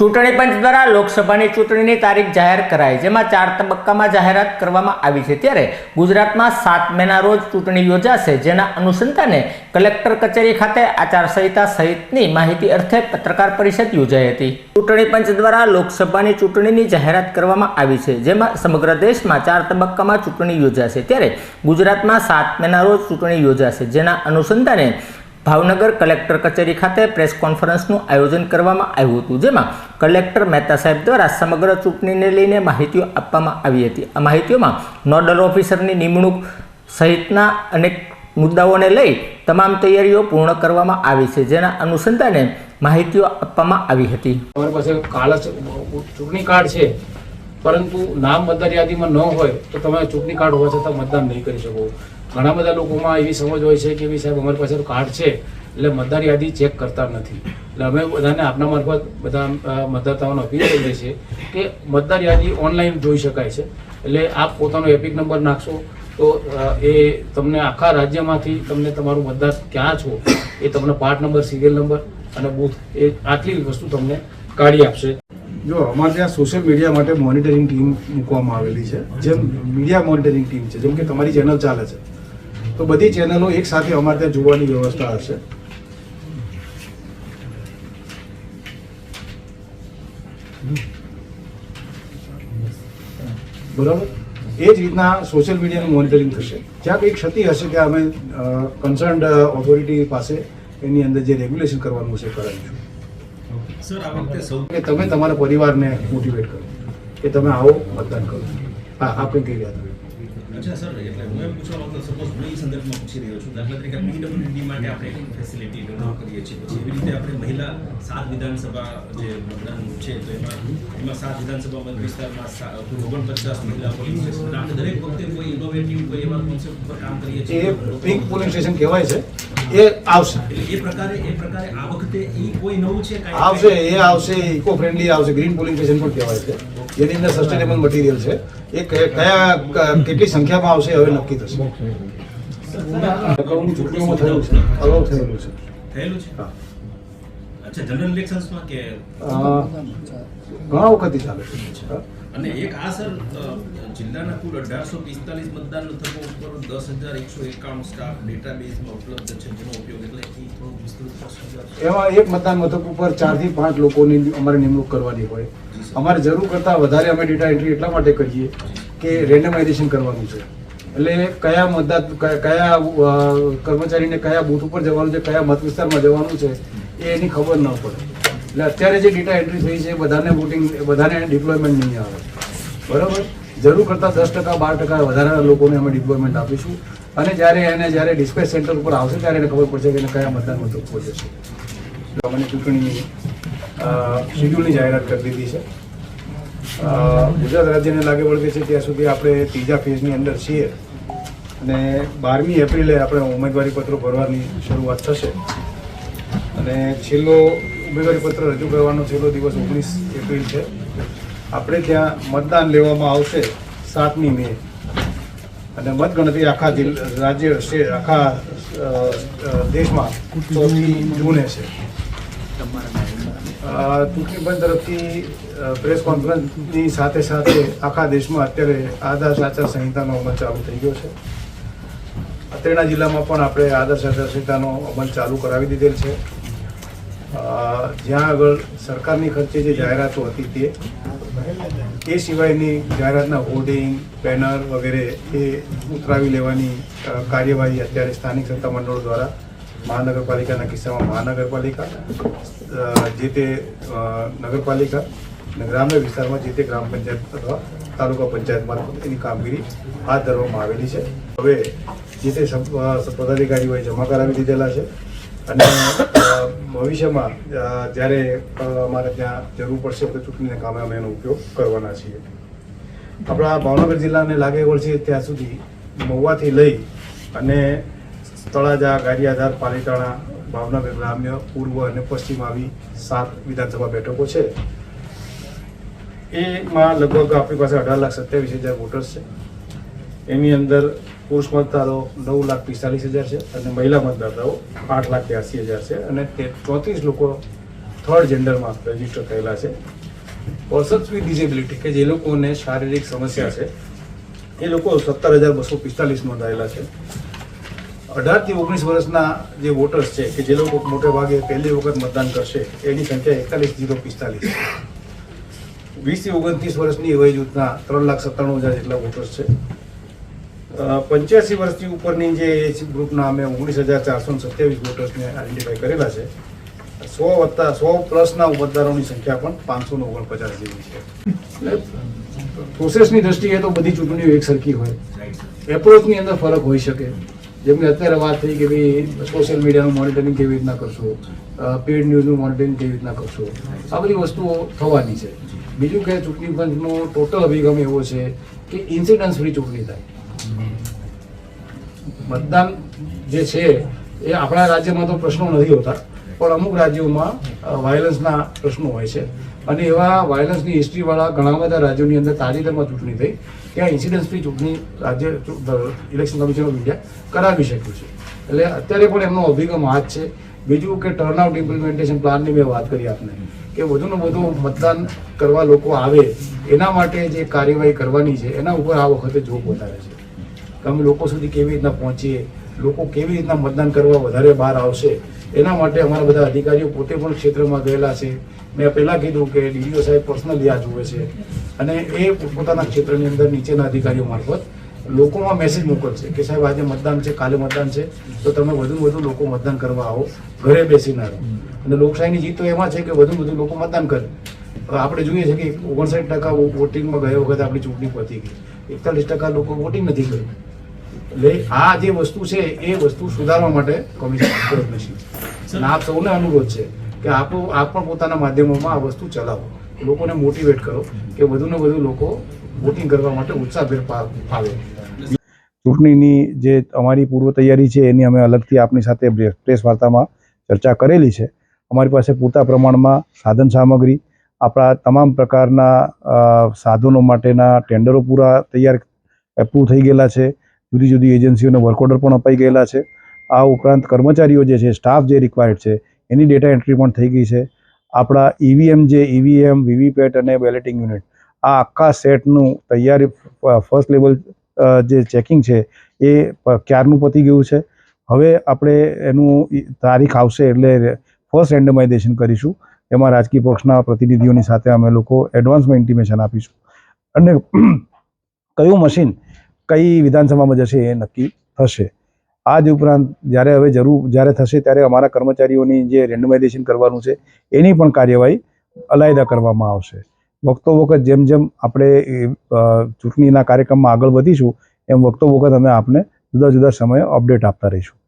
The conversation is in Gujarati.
ચૂંટણી પંચ દ્વારા લોકસભાની ચૂંટણીની તારીખ જાહેર કરાઈ, જેમાં ચાર તબક્કામાં જાહેરાત કરવામાં આવી છે. ત્યારે ગુજરાતમાં સાત મેના રોજ ચૂંટણી યોજાશે, જેના અનુસંધાને કલેક્ટર કચેરી ખાતે આચારસંહિતા સહિતની માહિતી અર્થે પત્રકાર પરિષદ યોજાઈ હતી. ચૂંટણી પંચ દ્વારા લોકસભાની ચૂંટણીની જાહેરાત કરવામાં આવી છે, જેમાં સમગ્ર દેશમાં ચાર તબક્કામાં ચૂંટણી યોજાશે. ત્યારે ગુજરાતમાં સાત મેના રોજ ચૂંટણી યોજાશે, જેના અનુસંધાને ભાવનગર કલેક્ટર કચેરી ખાતે પ્રેસ કોન્ફરન્સનું આયોજન કરવામાં આવ્યું હતું, જેમાં કલેક્ટર મહેતા સાહેબ દ્વારા સમગ્ર ચૂંટણીને લઈને માહિતીઓ આપવામાં આવી હતી. આ માહિતીઓમાં નોડલ ઓફિસરની નિમણૂક સહિતના અનેક મુદ્દાઓને લઈ તમામ તૈયારીઓ પૂર્ણ કરવામાં આવી છે, જેના અનુસંધાને માહિતીઓ આપવામાં આવી હતી. તમારી પાસે કાળા ચૂંટણી કાર્ડ છે, પરંતુ નામ મતદાર યાદીમાં ન હોય તો તમે ચૂંટણી કાર્ડ હોવા છતાં મતદાન નહીં કરી શકો. ઘણા બધા લોકોમાં એવી સમજ હોય છે કે ભાઈ સાહેબ, અમારી પાસે કાર્ડ છે, એટલે મતદાર યાદી ચેક કરતા નથી. એટલે અમે બધાને આપના મારફત બધા મતદાતાઓને અપીલ કરીએ છીએ કે મતદાર યાદી ઓનલાઈન જોઈ શકાય છે. એટલે આપ પોતાનો એપિક નંબર નાખશો, તો એ તમને આખા રાજ્યમાંથી તમને તમારું મતદાર ક્યાં છો, એ તમને પાર્ટ નંબર, સિરિયલ નંબર અને બૂથ, એ આટલી વસ્તુ તમને કાઢી આપશે. જો અમારે ત્યાં સોશિયલ મીડિયા માટે મોનિટરિંગ ટીમ મૂકવામાં આવેલી છે, જેમ મીડિયા મોનિટરિંગ ટીમ છે, જેમ કે તમારી ચેનલ ચાલે છે. તો બધી ચેનલો એક સાથે અમારે ત્યાં જોવાની વ્યવસ્થા હશે. બરાબર? એ જ રીતના સોશિયલ મીડિયાનું મોનિટરિંગ થશે. જ્યાં કંઈ ક્ષતિ હશે ત્યાં અમે કન્સર્ન્ડ ઓથોરિટી પાસે એની અંદર જે રેગ્યુલેશન કરવાનું છે કરાવીશું. કે તમે તમારા પરિવારને મોટિવેટ કરો. કે તમે આવો મતદાન કરો. હા આપણે કહી રહ્યા અચ્છા સર એટલે હું એમ પૂછવા માંગતો સપોઝ હું એ સંદર્ભમાં પૂછી રહ્યો છું દાખલા તરીકે પીડબ્લ્યુડી માટે આપણે એક ફેસિલિટી ડેવલપ કરીએ છીએ. પછી એવી રીતે આપણે મહિલા સાત વિધાનસભા જે મતદાન છે તો એમાં એમાં સાત વિધાનસભા મત વિસ્તારમાં સા- કુલ ઓગણપચાસ મહિલા પોલિંગ સ્ટેશન. આપણે દરેક વખતે કોઈ ઇનોવેટિવ કોઈ એવા કોન્સેપ્ટ પર કામ કરીએ એ છીએ પિંક પોલિંગ સ્ટેશન કહેવાય છે. એ આવશે. એટલે એ પ્રકારે એ પ્રકારે આ વખતે એ કોઈ નવું છે કાંઈ? આવશે એ આવશે ઇકો ફ્રેન્ડલી આવશે. ગ્રીન પોલિંગ સ્ટેશન પણ કહેવાય છે. જેની અંદર સસ્ટેનેબલ મટીરિયલ છે. એ કયા કેટલી સંખ્યામાં આવશે હવે નક્કી થશે. અગાઉની ચૂંટણીઓમાં થયેલું છે. અગાઉ થયેલું છે. થયેલું છે? હા. અચ્છા જનરલ ઇલેક્શન્સમાં કે ઘણા વખતથી ચાલે છે. અને એક આ સર જિલ્લાના કુલ અઢારસો પિસ્તાલીસ મતદાન મથકો ઉપર દસ હજાર એકસો એકાણું સ્ટાફ ડેટાબેઝમાં ઉપલબ્ધ છે જેનો ઉપયોગ એટલે થોડું વિસ્તૃત એમાં એક મતદાન મથક ઉપર ચારથી પાંચ લોકોની અમારે નિમણૂક કરવાની હોય. અમારે જરૂર કરતાં વધારે અમે ડેટા એન્ટ્રી એટલા માટે કરીએ કે રેન્ડમાઇઝેશન કરવાનું છે. એટલે કયા મતદાન કયા- કયા કર્મચારીને કયા બૂથ ઉપર જવાનું છે કયા મત વિસ્તારમાં જવાનું છે એ એની ખબર ન પડે. એટલે અત્યારે જે ડેટા એન્ટ્રી થઈ છે, બધાને વોટિંગ બધાને ડિપ્લોયમેન્ટ નહીં આવે. બરાબર? જરૂર કરતાં દસ ટકા, બાર ટકા વધારાના લોકોને અમે ડિપ્લોયમેન્ટ આપીશું. અને જ્યારે એને જ્યારે ડિસ્પેચ સેન્ટર ઉપર આવશે, ત્યારે એને ખબર પડશે કે એને કયા મતદાન મથક જશે. અમે ચૂંટણી શેડ્યુલની જાહેરાત કરી દીધી છે. ગુજરાત રાજ્યને લાગે વળગે છે ત્યાં સુધી આપણે ત્રીજા ફેઝની અંદર છીએ. અને બારમી એપ્રિલે આપણે ઉમેદવારી પત્રો ભરવાની શરૂઆત થશે. અને છેલ્લો ઉમેદવારી પત્ર રજૂ કરવાનો છેલ્લો દિવસ ઓગણીસ એપ્રિલ છે. આપણે ત્યાં મતદાન લેવામાં આવશે સાતમી મે. અને મતગણતરી આખા રાજ્ય આખા દેશમાં ચોથી જૂને છે. ચૂંટણી પંચ તરફથી પ્રેસ કોન્ફરન્સની સાથે સાથે આખા દેશમાં અત્યારે આદર્શ આચારસંહિતાનો અમલ ચાલુ થઈ ગયો છે. અત્રેના જિલ્લામાં પણ આપણે આદર્શ આચારસંહિતાનો અમલ ચાલુ કરાવી દીધેલ છે. જ્યાં આગળ સરકારની ખર્ચે જે જાહેરાતો હતી તે, એ સિવાયની જાહેરાતના હોર્ડિંગ બેનર વગેરે એ ઉતરાવી લેવાની કાર્યવાહી અત્યારે સ્થાનિક સત્તા મંડળો દ્વારા મહાનગરપાલિકાના કિસ્સામાં મહાનગરપાલિકા જે તે નગરપાલિકા અને ગ્રામ્ય વિસ્તારમાં જે તે ગ્રામ પંચાયત અથવા તાલુકા પંચાયત મારફત એની કામગીરી હાથ ધરવામાં આવેલી છે. હવે જે તે પદાધિકારીઓએ જમા કરાવી દીધેલા છે અને ભવિષ્યમાં જ્યારે અમારે ત્યાં જરૂર પડશે તો ચૂંટણીના કામે અમે એનો ઉપયોગ કરવાના છીએ. આપણા ભાવનગર જિલ્લાને લાગે વળશે ત્યાં સુધી મહુવાથી લઈ અને તળાજા, ગારિયાધાર, પાલીતાણા, ભાવનગર ગ્રામ્ય, પૂર્વ અને પશ્ચિમ આવી સાત વિધાનસભા બેઠકો છે. એમાં લગભગ આપણી પાસે અઢાર લાખ સત્યાવીસ હજાર વોટર્સ છે. એની અંદર પુરુષ મતદારો નવ લાખ પિસ્તાલીસ હજાર છે અને મહિલા મતદાતાઓ આઠ લાખ ત્યાસી હજાર છે અને તે ચોત્રીસ લોકો થર્ડ જેન્ડરમાં રજિસ્ટર થયેલા છે. પર્સન્સ વિથ ડિસેબિલિટી કે જે લોકોને શારીરિક સમસ્યા છે, એ લોકો સત્તર હજાર બસો પિસ્તાલીસ નોંધાયેલા છે. અઢારથી ઓગણીસ વર્ષના જે વોટર્સ છે, કે જે લોકો મોટે ભાગે પહેલી વખત મતદાન કરશે, એની સંખ્યા એકતાલીસ જીરો પિસ્તાલીસ વીસથી ઓગણત્રીસ વર્ષની વય જૂથના ત્રણ લાખ સત્તાણું હજાર જેટલા વોટર્સ છે. પંચ્યાસી વર્ષથી ઉપરની જે એજ ગ્રુપના અમે ઓગણીસ હજાર ચારસો સત્યાવીસ વોટર્સને આઈડેન્ટિફાઈ કરેલા છે. સો વત્તા, સો પ્લસના મતદારોની સંખ્યા પણ પાંચસો ને ઓગણપચાસ જેવી છે. પ્રોસેસની દ્રષ્ટિએ તો બધી ચૂંટણીઓ એક સરખી હોય એપ્રોચની અંદર ફરક હોઈ શકે. જેમ કે અત્યારે વાત થઈ કે ભાઈ સોશિયલ મીડિયાનું મોનિટરિંગ કેવી રીતના કરશો? પેડ ન્યૂઝનું મોનિટરિંગ કેવી રીતના કરશો? આ બધી વસ્તુઓ થવાની છે. બીજું કે ચૂંટણી પંચનો ટોટલ અભિગમ એવો છે કે ઇન્સિડન્સ ફ્રી ચૂંટણી થાય. મતદાન જે છે, એ આપણા રાજ્યમાં તો પ્રશ્નો નથી હોતા, પણ અમુક રાજ્યોમાં વાયલન્સના પ્રશ્નો હોય છે. અને એવા વાયલન્સની હિસ્ટ્રીવાળા ઘણા બધા રાજ્યોની અંદર તાજેતરમાં ચૂંટણી થઈ, ત્યાં ઇન્સિડન્સની ચૂંટણી રાજ્ય ઇલેક્શન કમિશન ઓફ ઇન્ડિયા કરાવી શક્યું છે. એટલે અત્યારે પણ એમનો અભિગમ આ જ છે. બીજું કે ટર્નઆઉટ ઇમ્પ્લિમેન્ટેશન પ્લાનની મેં વાત કરી આપને, કે વધુને વધુ મતદાન કરવા લોકો આવે, એના માટે જે કાર્યવાહી કરવાની છે, એના ઉપર આ વખતે જોગ વધારે છે. કે અમે લોકો સુધી કેવી રીતના પહોંચીએ, લોકો કેવી રીતના મતદાન કરવા વધારે બહાર આવશે, એના માટે અમારા બધા અધિકારીઓ પોતે પણ ક્ષેત્રમાં ગયેલા છે. મેં પહેલાં કીધું કે ડીડીઓ સાહેબ પર્સનલી આ જુએ છે. અને એ પોતાના ક્ષેત્રની અંદર નીચેના અધિકારીઓ મારફત લોકોમાં મેસેજ મોકલશે કે સાહેબ આજે મતદાન છે, કાલે મતદાન છે, તો તમે વધુ વધુ લોકો મતદાન કરવા આવો, ઘરે બેસી ના રહો અને લોકશાહીની જીત તો એમાં છે કે વધુ વધુ લોકો મતદાન કરે. આપણે જોઈએ છે કે ઓગણસાઠ ટકા વોટિંગમાં ગયા વખત આપણી ચૂંટણી પતી ગઈ. એકતાલીસ ટકા લોકો વોટિંગ નથી કર્યું. આ જે વસ્તુ છે, એ વસ્તુ સુધારવા માટે કમિશન આપ સૌને અનુરોધ છે કે આપ આપ પણ પોતાના માધ્યમોમાં આ વસ્તુ ચલાવો. લોકોને મોટિવેટ કરો કે વધુને વધુ લોકો વોટિંગ કરવા માટે ઉત્સાહભેર ફાવે. ચૂંટણીની જે અમારી પૂર્વ તૈયારી છે, એની અમે અલગથી આપની સાથે પ્રેસ વાર્તામાં ચર્ચા કરેલી છે. અમારી પાસે પૂરતા પ્રમાણમાં સાધન સામગ્રી, આપણા તમામ પ્રકારના સાધનો માટેના ટેન્ડરો પૂરા તૈયાર, એપ્રુવ થઈ ગયેલા છે. જુદી જુદી એજન્સીઓને વર્ક ઓર્ડર પણ અપાઈ ગયેલા છે. આ ઉપરાંત કર્મચારીઓ જે છે, સ્ટાફ જે રિક્વાયર્ડ છે, એની ડેટા એન્ટ્રી પણ થઈ ગઈ છે. આપણા ઈવીએમ જે ઈવીએમ વીવીપેટ અને બેલેટિંગ યુનિટ આ આખા સેટનું તૈયારી ફર્સ્ટ લેવલ જે ચેકિંગ છે, એ ક્યારનું પતી ગયું છે? હવે આપણે એનું તારીખ આવશે એટલે ફર્સ્ટ રેન્ડમાઇઝેશન કરીશું. એમાં રાજકીય પક્ષના પ્રતિનિધિઓની સાથે અમે લોકો એડવાન્સમાં ઇન્ટિમેશન આપીશું. અને કયું મશીન કઈ વિધાનસભામાં જશે એ નક્કી થશે. આ જ ઉપરાંત જ્યારે હવે જરૂર, જ્યારે થશે ત્યારે અમારા કર્મચારીઓની જે રેન્ડમાઇઝેશન કરવાનું છે, એની પણ કાર્યવાહી અલાયદા કરવામાં આવશે. વખતો વખત જેમ જેમ આપણે ચૂંટણીના કાર્યક્રમમાં આગળ વધીશું, એમ વખતો વખત અમે આપને જુદા જુદા સમયે અપડેટ આપતા રહીશું.